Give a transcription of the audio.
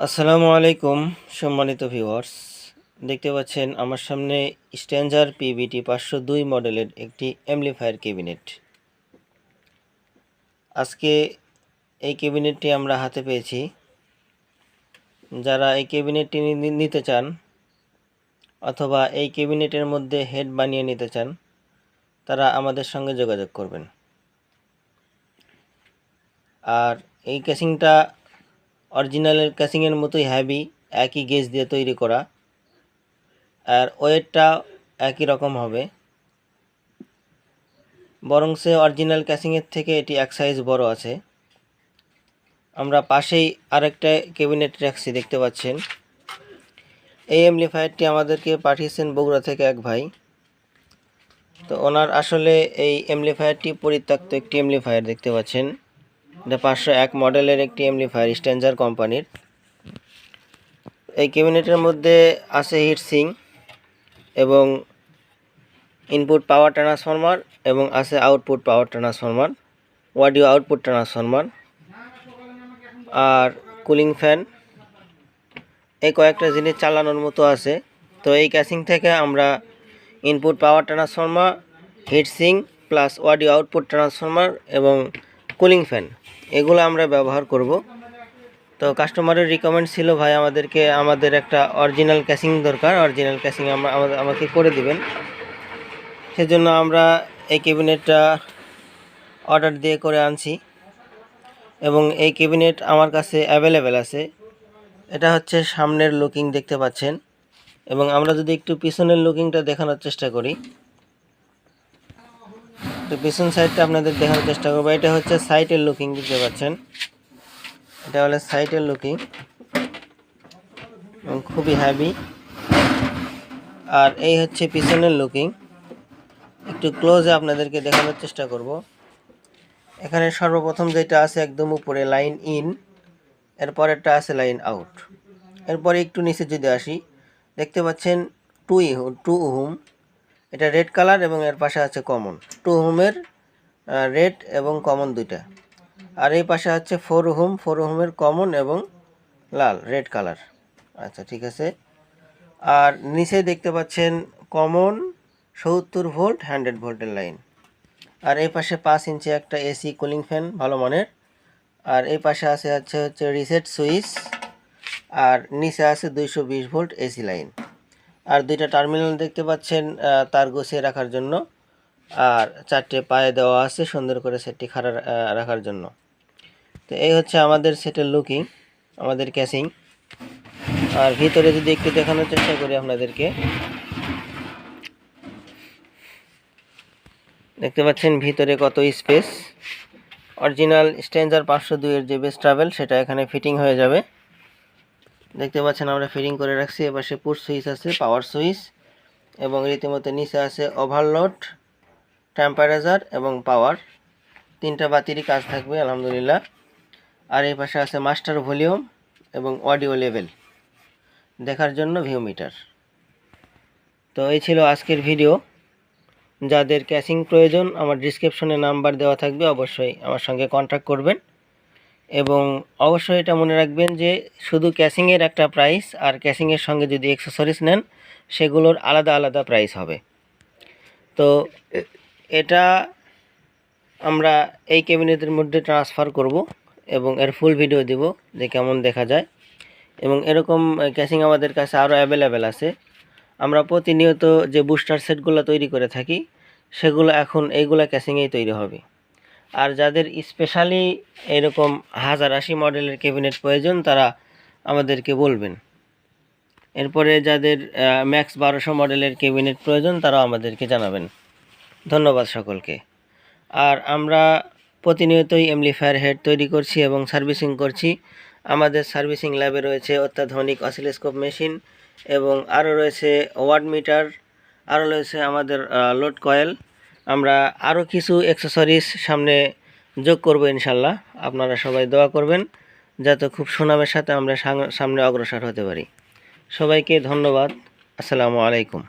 আসসালামু আলাইকুম, সম্মানিত ভিউয়ার্স। দেখতে পাচ্ছেন আমার সামনে স্ট্যান্ডার পিবিটি পাঁচশো দুই মডেলের একটি অ্যামলিফায়ার ক্যাবিনেট। আজকে এই ক্যাবিনেটটি আমরা হাতে পেয়েছি। যারা এই ক্যাবিনেটটি নিতে চান অথবা এই ক্যাবিনেটের মধ্যে হেড বানিয়ে নিতে চান, তারা আমাদের সঙ্গে যোগাযোগ করবেন। আর এই ক্যাসিংটা অরিজিনালের ক্যাসিংয়ের মতোই হ্যাভি একই গেজ দিয়ে তৈরি করা। আর ওয়েটটা একই রকম হবে। বরং সে অরিজিনাল ক্যাসিংয়ের থেকে এটি এক সাইজ বড় আছে। আমরা পাশেই আরেকটা ক্যাবিনেট রাখছি, দেখতে পাচ্ছেন। এই এমপ্লিফায়ারটি আমাদেরকে পাঠিয়েছেন বগুড়া থেকে এক ভাই। তো ওনার আসলে এই এমপ্লিফায়ারটি পরিত্যক্ত একটি এমপ্লিফায়ার দেখতে পাচ্ছেন। এটা পাঁচশো এক মডেলের একটি এমপ্লিফায়ার স্ট্যান্ডার কোম্পানির। এই ক্যাবিনেটের মধ্যে আছে হিটসিং এবং ইনপুট পাওয়ার ট্রান্সফরমার এবং আছে output power transformer audio output transformer আর কুলিং ফ্যান এই কয়েকটা জিনিস চালানোর মতো আছে। তো এই ক্যাসিং থেকে আমরা input power transformer heatsink plus audio output transformer এবং কুলিং ফ্যান এগুলো আমরা ব্যবহার করব। তো কাস্টমারের রিকমেন্ড ছিল, ভাই, আমাদেরকে, আমাদের একটা অরিজিনাল ক্যাসিং দরকার অরিজিনাল ক্যাসিং আমরা আমাকে করে দিবেন। সেজন্য আমরা এই ক্যাবিনেটটা অর্ডার দিয়ে করে আনছি। এবং এই ক্যাবিনেট আমার কাছে অ্যাভেলেবেল আছে। এটা হচ্ছে সামনের লুকিং দেখতে পাচ্ছেন। এবং আমরা যদি একটু পিছনের লুকিংটা দেখানোর চেষ্টা করি। তো পিছন সাইডটা আপনাদের দেখানোর চেষ্টা করব। এটা হচ্ছে সাইটের লুকিং দেখতে পাচ্ছেন এটা হলো সাইটের লুকিং খুবই হ্যাভি আর এই হচ্ছে পিছনের লুকিং একটু ক্লোজে আপনাদেরকে দেখানোর চেষ্টা করব। এখানে সর্বপ্রথম যেটা আছে একদম উপরে লাইন ইন এরপরেরটা আছে লাইন আউট এরপরে একটু নিচে যদি আসি, দেখতে পাচ্ছেন টু টু হুম এটা রেড কালার এবং এর পাশে আছে কমন টু হোমের রেড এবং কমন দুইটা। আর এই পাশে আছে ফোর হোম ফোর হোমের কমন এবং লাল রেড কালার আচ্ছা ঠিক আছে। আর নিচে দেখতে পাচ্ছেন কমন সত্তর ভোল্ট হান্ড্রেড ভোল্টের লাইন আর এই পাশে পাঁচ ইঞ্চি একটা এসি কুলিং ফ্যান ভালো মানের। আর এই পাশে আছে হচ্ছে হচ্ছে রিসেট সুইচ আর নিচে আছে দুইশো বিশ ভোল্ট এসি লাইন আর দুইটা টার্মিনাল দেখতে পাচ্ছেন তার গুছিয়ে রাখার জন্য। আর চারটে পায়ে দেওয়া আছে সুন্দর করে সেটটি খাড়া রাখার জন্য। তো এই হচ্ছে আমাদের সেটের লুকিং আমাদের ক্যাসিং আর ভিতরে যদি একটু দেখানোর চেষ্টা করি আপনাদেরকে। দেখতে পাচ্ছেন ভিতরে কত স্পেস অরিজিনাল স্ট্যান্ডার পাঁচশো দুইয়ের যে বেস ট্রাভেল সেটা এখানে ফিটিং হয়ে যাবে। দেখতে পাচ্ছেন আমরা ফিটিং করে রাখছি এপাশে পুট সুইচ আছে পাওয়ার সুইচ, এবং রীতিমতো নিচে আছে ওভারলোড টেম্পারেচার এবং পাওয়ার তিনটা বাতিরই কাজ থাকবে, আলহামদুলিল্লাহ। আর এই পাশে আছে মাস্টার ভলিউম এবং অডিও লেভেল দেখার জন্য ভিউ মিটার তো এই ছিল আজকের ভিডিও যাদের ক্যাশিং প্রয়োজন, আমার ডিসক্রিপশনে নাম্বার দেওয়া থাকবে, অবশ্যই আমার সঙ্গে কন্ট্যাক্ট করবেন। এবং অবশ্যই এটা মনে রাখবেন যে শুধু ক্যাশিংয়ের একটা প্রাইস আর ক্যাশিংয়ের সঙ্গে যদি অ্যাক্সেসরিজ নেন, সেগুলোর আলাদা আলাদা প্রাইস হবে। তো এটা আমরা এই ক্যাবিনেটের মধ্যে ট্রান্সফার করব এবং এর ফুল ভিডিও দিব যে কেমন দেখা যায়। এবং এরকম ক্যাশিং আমাদের কাছে আরও অ্যাভেলেবেল আছে। আমরা প্রতিনিয়ত যে বুস্টার সেটগুলো তৈরি করে থাকি, সেগুলো এখন এইগুলা ক্যাশিংয়েই তৈরি হবে। আর যাদের স্পেশালি এরকম হাজার আশি মডেলের ক্যাবিনেট প্রয়োজন, তারা আমাদেরকে বলবেন। এরপরে যাদের ম্যাক্স বারোশো মডেলের ক্যাবিনেট প্রয়োজন, তারাও আমাদেরকে জানাবেন। ধন্যবাদ সকলকে। আর আমরা প্রতিনিয়তই এমলিফায়ার হেড তৈরি করছি এবং সার্ভিসিং করছি। আমাদের সার্ভিসিং ল্যাবে রয়েছে অত্যাধুনিক অসিলোস্কোপ মেশিন এবং আরও রয়েছে ওয়ার্ড মিটার আরও রয়েছে আমাদের লোড কয়েল আমরা আরও কিছু অ্যাক্সেসরিজ সামনে যোগ করব ইনশাল্লাহ। আপনারা সবাই দোয়া করবেন, যাতে খুব সুনামের সাথে আমরা সামনে অগ্রসর হতে পারি। সবাইকে ধন্যবাদ। আসসালামু আলাইকুম।